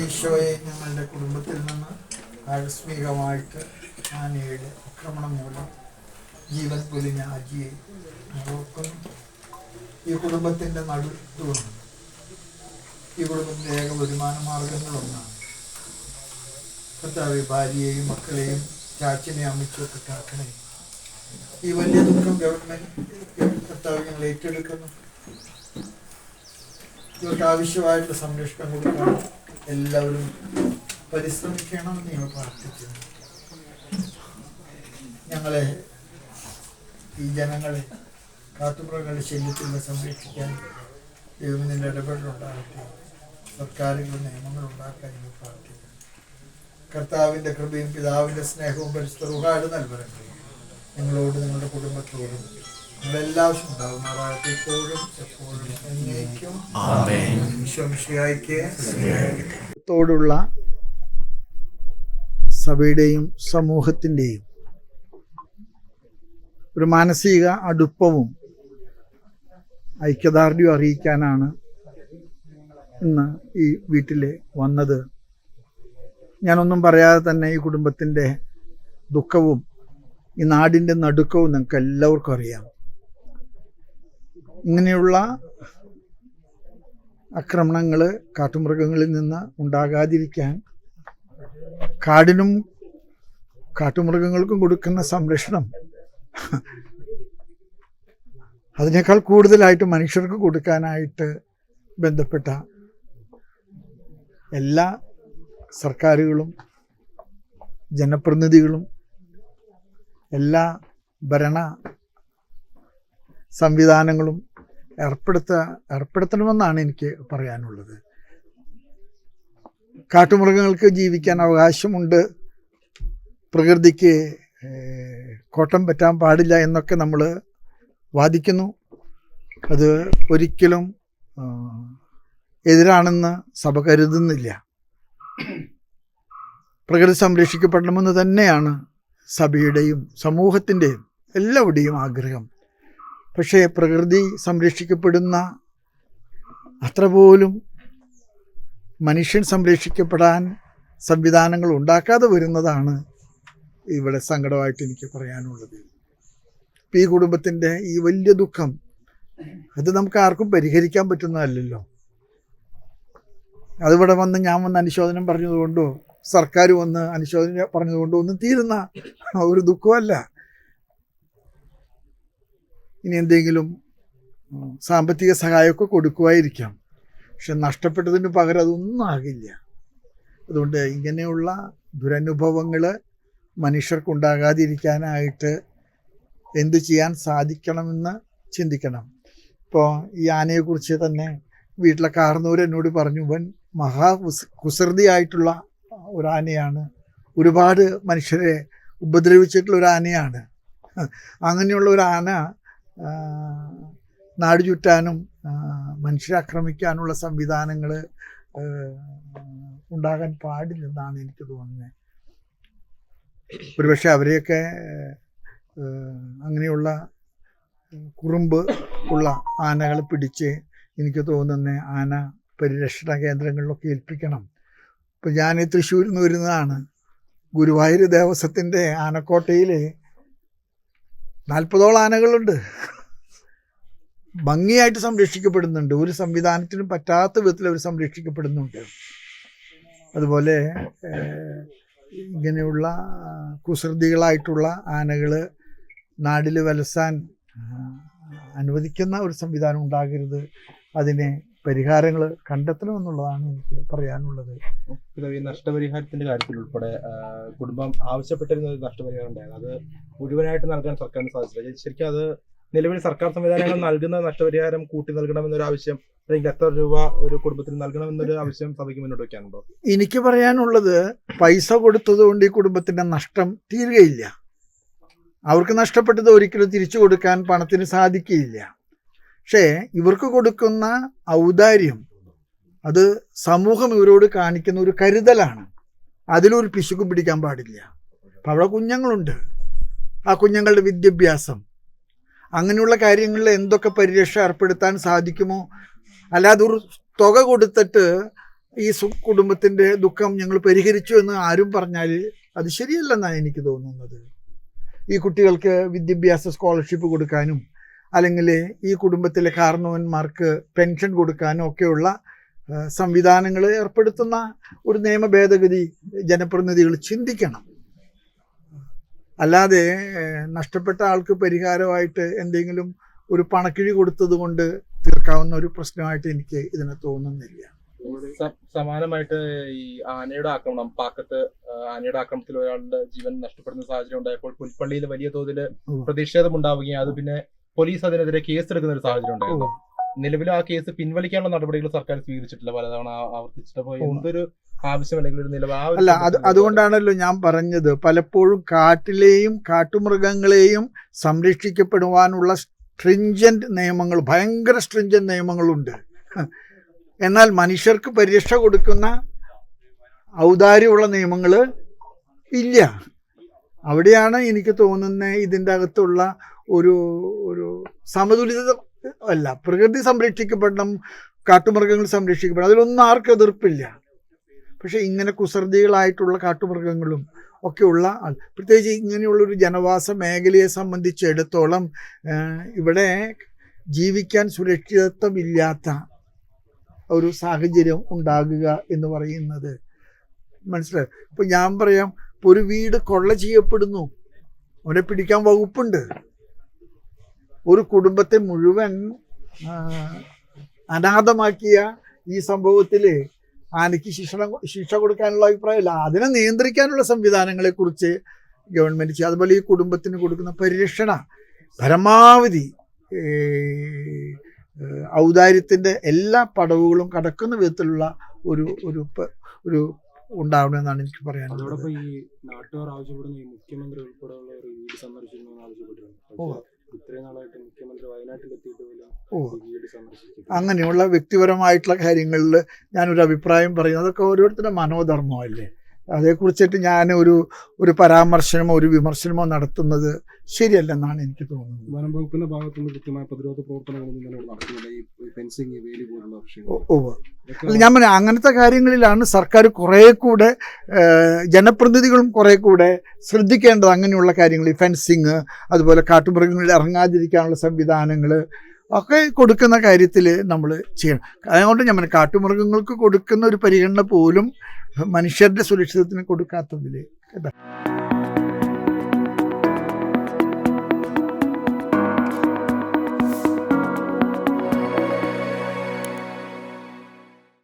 ഈശോയെ ഞങ്ങളുടെ കുടുംബത്തിൽ നിന്ന് ആകസ്മികമായിട്ട് ആനയുടെ ആക്രമണം മൂലം ജീവൻ പൊലിഞ്ഞ അജിയെ നോക്കുന്നു ഈ കുടുംബത്തിന്റെ നടുത്തുകൊണ്ട് ഈ കുടുംബത്തിന്റെ ഏക വരുമാന മാർഗങ്ങളൊന്നാണ് കർത്താവ് ഭാര്യയെയും മക്കളെയും ചാച്ചനെ അമ്മച്ചൊക്കെ കാക്കണേ. ഈ വലിയ ദുഃഖം ഗവൺമെന്റ് കർത്താവ് ഞങ്ങൾ ഏറ്റെടുക്കുന്നു. ഇവർക്ക് ആവശ്യമായിട്ടുള്ള സംരക്ഷണം കൊടുക്കാൻ എല്ലാവരും പരിശ്രമിക്കണമെന്ന് ഞങ്ങൾ പ്രാർത്ഥിക്കുന്നു. ഞങ്ങളെ ഈ ജനങ്ങളെ കാട്ടുപുറങ്ങളുടെ ശല്യത്തിൽ നിന്ന് സംരക്ഷിക്കാൻ ദൈവത്തിന്റെ ഇടപെടലുണ്ടാകട്ടെ സർക്കാരുകൾ നിയമങ്ങൾ ഉണ്ടാക്കാൻ ഞങ്ങൾ പ്രാർത്ഥിക്കുന്നു. കർത്താവിന്റെ കൃപയും പിതാവിന്റെ സ്നേഹവും പരിസ്ഥിതി നൽകട്ടെ നിങ്ങളോട് നിങ്ങളുടെ കുടുംബത്തോടും നിങ്ങളെല്ലാവരും ഉണ്ടാകുമാറാകട്ടെ. ഇപ്പോഴും എപ്പോഴും എന്നേക്കും. ഈശോമിശിഹായ്ക്ക് ത്തോടുള്ള സഭയുടെയും സമൂഹത്തിന്റെയും ഒരു മാനസിക അടുപ്പവും ഐക്യദാർഢ്യവും അറിയിക്കാനാണ് ഇന്ന് ഈ വീട്ടിൽ വന്നത്. ഞാനൊന്നും പറയാതെ തന്നെ ഈ കുടുംബത്തിന്റെ ദുഃഖവും ഈ നാടിന്റെ നടുക്കവും നിങ്ങൾക്ക് എല്ലാവർക്കും അറിയാം. ഇങ്ങനെയുള്ള ആക്രമണങ്ങൾ കാട്ടുമൃഗങ്ങളിൽ നിന്ന് ഉണ്ടാകാതിരിക്കാൻ കാടിനും കാട്ടുമൃഗങ്ങൾക്കും കൊടുക്കുന്ന സംരക്ഷണം അതിനേക്കാൾ കൂടുതലായിട്ട് മനുഷ്യർക്ക് കൊടുക്കാനായിട്ട് ബന്ധപ്പെട്ട എല്ലാ സർക്കാരുകളും ജനപ്രതിനിധികളും എല്ലാ ഭരണ സംവിധാനങ്ങളും ഏർപ്പെടുത്ത ഏർപ്പെടുത്തണമെന്നാണ് എനിക്ക് പറയാനുള്ളത്. കാട്ടുമൃഗങ്ങൾക്ക് ജീവിക്കാൻ അവകാശമുണ്ട്. പ്രകൃതിക്ക് കോട്ടം പറ്റാൻ പാടില്ല എന്നൊക്കെ നമ്മൾ വാദിക്കുന്നു. അത് ഒരിക്കലും എതിരാണെന്ന് സഭ കരുതുന്നില്ല. പ്രകൃതി സംരക്ഷിക്കപ്പെടണമെന്ന് തന്നെയാണ് സഭയുടെയും സമൂഹത്തിന്റെയും എല്ലാവരുടെയും ആഗ്രഹം. പക്ഷേ പ്രകൃതി സംരക്ഷിക്കപ്പെടുന്ന അത്ര പോലും മനുഷ്യൻ സംരക്ഷിക്കപ്പെടാൻ സംവിധാനങ്ങൾ ഉണ്ടാക്കാതെ വരുന്നതാണ് ഇവിടെ സങ്കടമായിട്ട് എനിക്ക് പറയാനുള്ളത്. ഈ കുടുംബത്തിന്റെ ഈ വലിയ ദുഃഖം അത് നമുക്ക് ആർക്കും പരിഹരിക്കാൻ പറ്റുന്നതല്ലല്ലോ അതിവിടെ വന്ന് ഞാൻ വന്ന് അനുശോചനം പറഞ്ഞതുകൊണ്ടോ സർക്കാർ വന്ന് അനുശോചനം പറഞ്ഞതുകൊണ്ടോ ഒന്നും തീരുന്ന ഒരു ദുഃഖമല്ല. ഇനി എന്തെങ്കിലും സാമ്പത്തിക സഹായമൊക്കെ കൊടുക്കുമായിരിക്കാം പക്ഷെ നഷ്ടപ്പെട്ടതിന് പകരം അതൊന്നും ആകില്ല. അതുകൊണ്ട് ഇങ്ങനെയുള്ള ദുരനുഭവങ്ങൾ മനുഷ്യർക്കുണ്ടാകാതിരിക്കാനായിട്ട് എന്തു ചെയ്യാൻ സാധിക്കണമെന്ന് ചിന്തിക്കണം. ഇപ്പോൾ ഈ ആനയെക്കുറിച്ച് തന്നെ വീട്ടിലെ കാർന്നൂർ എന്നോട് പറഞ്ഞു വൻ മഹാ കുസ് കുസൃതിയായിട്ടുള്ള ഒരു ആനയാണ് ഒരുപാട് മനുഷ്യരെ ഉപദ്രവിച്ചിട്ടുള്ള ഒരു ആനയാണ് അങ്ങനെയുള്ള ഒരു ആന നാട് ചുറ്റാനും മനുഷ്യരെ ആക്രമിക്കാനുള്ള സംവിധാനങ്ങൾ ഉണ്ടാകാൻ പാടില്ലെന്നാണ് എനിക്ക് തോന്നുന്നത് ഒരുപക്ഷെ അവരെയൊക്കെ അങ്ങനെയുള്ള കുറുമ്പ് ഉള്ള ആനകളെ പിടിച്ച് എനിക്ക് തോന്നുന്ന ആന പരിരക്ഷണ കേന്ദ്രങ്ങളിലൊക്കെ ഏൽപ്പിക്കണം. ഇപ്പം ഞാൻ തൃശ്ശൂരിൽ നിന്ന് വരുന്നതാണ്. ഗുരുവായൂർ ദേവസ്വത്തിന്റെ ആനക്കോട്ടയിൽ നാൽപ്പതോളം ആനകളുണ്ട്. ഭംഗിയായിട്ട് സംരക്ഷിക്കപ്പെടുന്നുണ്ട്. ഒരു സംവിധാനത്തിനും പറ്റാത്ത വിധത്തിൽ അവർ സംരക്ഷിക്കപ്പെടുന്നുണ്ട്. അതുപോലെ ഇങ്ങനെയുള്ള കുസൃതികളായിട്ടുള്ള ആനകൾ നാടിൽ വലസാൻ അനുവദിക്കുന്ന ഒരു സംവിധാനം ഉണ്ടാകരുത്. അതിന് പരിഹാരങ്ങൾ കണ്ടെത്തണമെന്നുള്ളതാണ് എനിക്ക് പറയാനുള്ളത്. ഈ നഷ്ടപരിഹാരത്തിന്റെ കാര്യത്തിൽ ഉൾപ്പെടെ കുടുംബം ആവശ്യപ്പെട്ടിരുന്ന ഒരു നഷ്ടപരിഹാരം ഉണ്ടായിരുന്നു. അത് മുഴുവനായിട്ട് നൽകാൻ സർക്കാരിന് സാധിച്ചില്ല. ശരിക്കും അത് നിലവിൽ സർക്കാർ സംവിധാനങ്ങൾ നൽകുന്ന നഷ്ടപരിഹാരം കൂട്ടി നൽകണമെന്നൊരു ആവശ്യം അല്ലെങ്കിൽ എത്ര രൂപ ഒരു കുടുംബത്തിന് നൽകണമെന്നൊരു ആവശ്യം സഭയ്ക്ക് മുന്നോട്ട് വയ്ക്കാനുണ്ടോ എനിക്ക് പറയാനുള്ളത് പൈസ കൊടുത്തത് കൊണ്ട് ഈ കുടുംബത്തിന്റെ നഷ്ടം തീരുകയില്ല. അവർക്ക് നഷ്ടപ്പെട്ടത് ഒരിക്കലും തിരിച്ചു കൊടുക്കാൻ പണത്തിന് സാധിക്കുകയില്ല. പക്ഷേ ഇവർക്ക് കൊടുക്കുന്ന ഔദാര്യം അത് സമൂഹം ഇവരോട് കാണിക്കുന്ന ഒരു കരുതലാണ്. അതിലൊരു പിശുക്കും പിടിക്കാൻ പാടില്ല. അപ്പം അവിടെ കുഞ്ഞുങ്ങളുണ്ട്. ആ കുഞ്ഞുങ്ങളുടെ വിദ്യാഭ്യാസം. അങ്ങനെയുള്ള കാര്യങ്ങളിൽ എന്തൊക്കെ പരിരക്ഷ ഏർപ്പെടുത്താൻ സാധിക്കുമോ? അല്ലാതെ ഒരു തുക കൊടുത്തിട്ട് ഈ കുടുംബത്തിന്റെ ദുഃഖം ഞങ്ങൾ പരിഹരിച്ചു എന്ന് ആരും പറഞ്ഞാൽ അത് ശരിയല്ലെന്നാണ് എനിക്ക് തോന്നുന്നത്. ഈ കുട്ടികൾക്ക് വിദ്യാഭ്യാസ സ്കോളർഷിപ്പ് കൊടുക്കാനും അല്ലെങ്കിൽ ഈ കുടുംബത്തിലെ കാരണവന്മാർക്ക് പെൻഷൻ കൊടുക്കാനും ഒക്കെയുള്ള സംവിധാനങ്ങൾ ഏർപ്പെടുത്തുന്ന ഒരു നിയമ ഭേദഗതി ജനപ്രതിനിധികൾ ചിന്തിക്കണം. അല്ലാതെ നഷ്ടപ്പെട്ട ആൾക്ക് പരിഹാരമായിട്ട് എന്തെങ്കിലും ഒരു പണക്കിഴി കൊടുത്തത് കൊണ്ട് തീർക്കാവുന്ന ഒരു പ്രശ്നമായിട്ട് എനിക്ക് ഇതിനെ തോന്നുന്നില്ല. സമാനമായിട്ട് ഈ ആനയുടെ ആക്രമണം പാക്കത്ത് ആനയുടെ ആക്രമണത്തിൽ ഒരാളുടെ ജീവൻ നഷ്ടപ്പെടുന്ന സാഹചര്യം ഉണ്ടായപ്പോൾ പുൽപ്പള്ളിയിൽ വലിയ തോതിൽ പ്രതിഷേധം ഉണ്ടാവുകയും അത് പിന്നെ പോലീസ് അതിനെതിരെ കേസ് എടുക്കുന്ന ഒരു സാഹചര്യം ഉണ്ടായിരുന്നു. നിലവിൽ ആ കേസ് പിൻവലിക്കാനുള്ള നടപടികൾ സർക്കാർ സ്വീകരിച്ചിട്ടില്ല. പലതവണ ആവർത്തിച്ചിട്ടപ്പോ. എന്തൊരു അല്ല അത് അതുകൊണ്ടാണല്ലോ ഞാൻ പറഞ്ഞത്. പലപ്പോഴും കാട്ടിലെയും കാട്ടുമൃഗങ്ങളെയും സംരക്ഷിക്കപ്പെടുവാനുള്ള സ്ട്രിഞ്ചന്റ് നിയമങ്ങൾ ഭയങ്കര സ്ട്രിഞ്ചന്റ് നിയമങ്ങളുണ്ട്. എന്നാൽ മനുഷ്യർക്ക് പരിരക്ഷ കൊടുക്കുന്ന ഔദാര്യമുള്ള നിയമങ്ങൾ ഇല്ല. അവിടെയാണ് എനിക്ക് തോന്നുന്നത് ഇതിന്റെ അകത്തുള്ള ഒരു ഒരു സമതുലിത അല്ല. പ്രകൃതി സംരക്ഷിക്കപ്പെടണം കാട്ടുമൃഗങ്ങൾ സംരക്ഷിക്കപ്പെടണം. അതിലൊന്നും ആർക്കും എതിർപ്പില്ല. പക്ഷേ ഇങ്ങനെ കുസൃതികളായിട്ടുള്ള കാട്ടുമൃഗങ്ങളും ഒക്കെയുള്ള ആൾ പ്രത്യേകിച്ച് ഇങ്ങനെയുള്ളൊരു ജനവാസ മേഖലയെ സംബന്ധിച്ചിടത്തോളം ഇവിടെ ജീവിക്കാൻ സുരക്ഷിതത്വമില്ലാത്ത ഒരു സാഹചര്യം ഉണ്ടാകുക എന്ന് പറയുന്നത് മനസ്സിലായി? ഇപ്പം ഞാൻ പറയാം ഒരു വീട് കൊള്ള ചെയ്യപ്പെടുന്നു. അവനെ പിടിക്കാൻ വകുപ്പുണ്ട്. ഒരു കുടുംബത്തെ മുഴുവൻ അനാഥമാക്കിയ ഈ സംഭവത്തിൽ ആനയ്ക്ക് ശിക്ഷ ശിക്ഷ കൊടുക്കാനുള്ള അഭിപ്രായമില്ല. അതിനെ നിയന്ത്രിക്കാനുള്ള സംവിധാനങ്ങളെക്കുറിച്ച് ഗവൺമെന്റ് ചെയ്യുക അതുപോലെ ഈ കുടുംബത്തിന് കൊടുക്കുന്ന പരിരക്ഷണ പരമാവധി ഔദാര്യത്തിന്റെ എല്ലാ പടവുകളും കടക്കുന്ന വിധത്തിലുള്ള ഒരു ഒരു ഒരു ഉണ്ടാവണമെന്നാണ് എനിക്ക് പറയാനുള്ളത്. അതോടൊപ്പം ഈ നാട്ടുകാർ ആവശ്യപ്പെടുന്ന ഈ മുഖ്യമന്ത്രി ഉൾപ്പെടെയുള്ള ഒരു വീട് സന്ദർശിക്കണമെന്ന് ആവശ്യപ്പെട്ടിരുന്നു അങ്ങനെയുള്ള വ്യക്തിപരമായിട്ടുള്ള കാര്യങ്ങളിൽ ഞാനൊരു അഭിപ്രായം പറയുന്നത് അതൊക്കെ ഓരോരുത്തരുടെ മനോധർമ്മമല്ലേ? അതേക്കുറിച്ചിട്ട് ഞാൻ ഒരു ഒരു പരാമർശനമോ ഒരു വിമർശനമോ നടത്തുന്നത് ശരിയല്ലെന്നാണ് എനിക്ക് തോന്നുന്നത്. വനം വകുപ്പിന്റെ ഭാഗത്തുനിന്ന് കൃത്യമായ പ്രതിരോധ പ്രവർത്തനങ്ങളൊന്നും ഓ അല്ല ഞാൻ പറയാം അങ്ങനത്തെ കാര്യങ്ങളിലാണ് സർക്കാർ കുറേ കൂടെ ജനപ്രതിനിധികളും കുറേ കൂടെ ശ്രദ്ധിക്കേണ്ടത് അങ്ങനെയുള്ള കാര്യങ്ങൾ. ഈ ഫെൻസിങ് അതുപോലെ കാട്ടുമൃഗങ്ങളിൽ ഇറങ്ങാതിരിക്കാനുള്ള സംവിധാനങ്ങൾ ഒക്കെ കൊടുക്കുന്ന കാര്യത്തിൽ നമ്മൾ ചെയ്യണം. അതുകൊണ്ട് ഞാൻ കാട്ടുമൃഗങ്ങൾക്ക് കൊടുക്കുന്ന ഒരു പരിഗണന പോലും മനുഷ്യരുടെ സുരക്ഷിതത്തിന് കൊടുക്കാത്തതിൽ കേട്ടോ